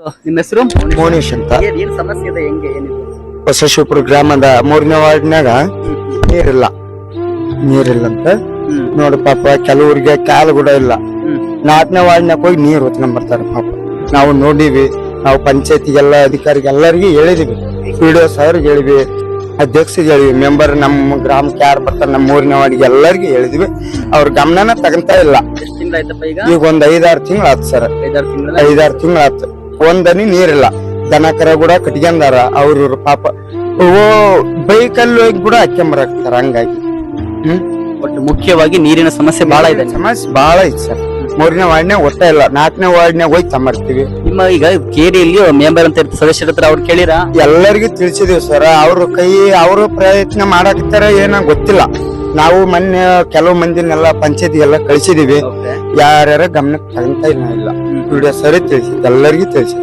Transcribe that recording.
ನಿಮ್ಮ ಹೆಸರು? ಮೋನೇಶ್. ಅಂತ. ಏನ್ ಏನ್ ಸಮಸ್ಯೆ ಇದೆ? ಹೆಂಗೆ ಏನಿದೆ? ಹೊಸ ಶಿವಪುರ ಗ್ರಾಮದ ಮೂರನೇ ವಾರ್ಡ್ನಾಗ ನೀರಿಲ್ಲ. ನೀರಿಲ್ಲ ಅಂತ. ಹ್ಮ್. ನೋಡಿ ಪಾಪ ಕೆಲವ್ರಿಗೆ ಕಾಲು ಕೂಡ ಇಲ್ಲ. ಹ್ಮ್. ನಾಲ್ಕನೇ ವಾರ್ಡ್ನಾಗ ಹೋಗಿ ನೀರು ಹೊತ್ಕೊಂಡ್ ಬರ್ತಾರೆ ಪಾಪ. ನಾವು ನೋಡಿವಿ ನಾವು ಪಂಚಾಯತಿಗೆಲ್ಲ ಅಧಿಕಾರಿಗೆ ಎಲ್ಲರಿಗೂ ಹೇಳಿದಿವಿ. ಪಿ ಡಿ ಅವ್ರಿಗೆ ಹೇಳಿವಿ ಅಧ್ಯಕ್ಷರಿಗೆ ಹೇಳಿವಿ ಮೆಂಬರ್ ನಮ್ಮ ಗ್ರಾಮಕ್ಕೆ ಯಾರು ಬರ್ತಾರೆ ನಮ್ಮ ಮೂರನೇ ವಾರ್ಡ್ಗೆ ಎಲ್ಲರಿಗೂ ಹೇಳಿದ್ವಿ. ಅವ್ರ ಗಮನನ ತಗಂತ ಇಲ್ಲ. ಎಷ್ಟು ತಿಂಗಳಾಯ್ತಪ್ಪ ಈಗ? ಒಂದು ಒಂದ್ ಐದಾರು ತಿಂಗಳು ಆಯ್ತು ಸರ್. ಐದಾರು ತಿಂಗಳ ಐದಾರು ತಿಂಗಳು ಆತು. ಒಂದನಿ ನೀರಿಲ್ಲ. ದನ ಕರ ಕೂಡ ಕಟ್ಕೊಂಡಾರ ಅವ್ರ ಪಾಪ. ಓ ಬೈಕಲ್ಲಿ ಹೋಗಿ ಕೂಡ ಹಾಕ್ಯಂಬರಾಕ್ತಾರ ಹಂಗಾಗಿ. ಹ್ಮ್? ಒಟ್ಟು ಮುಖ್ಯವಾಗಿ ನೀರಿನ ಸಮಸ್ಯೆ ಬಹಳ ಇದೆ. ಸಮಸ್ಯೆ ಬಹಳ ಐತೆ ಸರ್. ಮೂರನೇ ವಾರ್ಡ್ನ್ಯಾಗ ಒಟ್ಟ ಇಲ್ಲ. ನಾಲ್ಕನೇ ವಾರ್ಡ್ನ್ಯಾಗ ಹೋಗಿ ತಮ್ಮರ್ತೀವಿ. ನಿಮ್ಮ ಈಗ ಕೇರಿಯಲ್ಲಿ ಮೆಂಬರ್ ಅಂತ ಇರ್ತ- ಸದಸ್ಯರ ಹತ್ರ ಅವ್ರು ಕೇಳಿರಾ? ಎಲ್ಲರಿಗೂ ತಿಳಿಸಿದೀವಿ ಸರ್. ಅವ್ರ ಕೈ ಅವರು ಪ್ರಯತ್ನ ಮಾಡಾಕತ್ತಾರ ಏನ ಗೊತ್ತಿಲ್ಲ. ನಾವು ಮೊನ್ನೆ ಕೆಲವು ಮಂದಿನೆಲ್ಲ ಪಂಚಾಯತಿಗೆಲ್ಲ ಕಳಿಸಿದೀವಿ. ಯಾರ್ಯಾರ ಗಮನಕ್ಕೆ ತಗೊಂತ ಇಲ್ಲ. ಇಲ್ಲ ವಿಡಿಯೋ ಸರಿ ತಿಳಿಸಿ ಎಲ್ಲರಿಗೂ ತಿಳಿಸಿ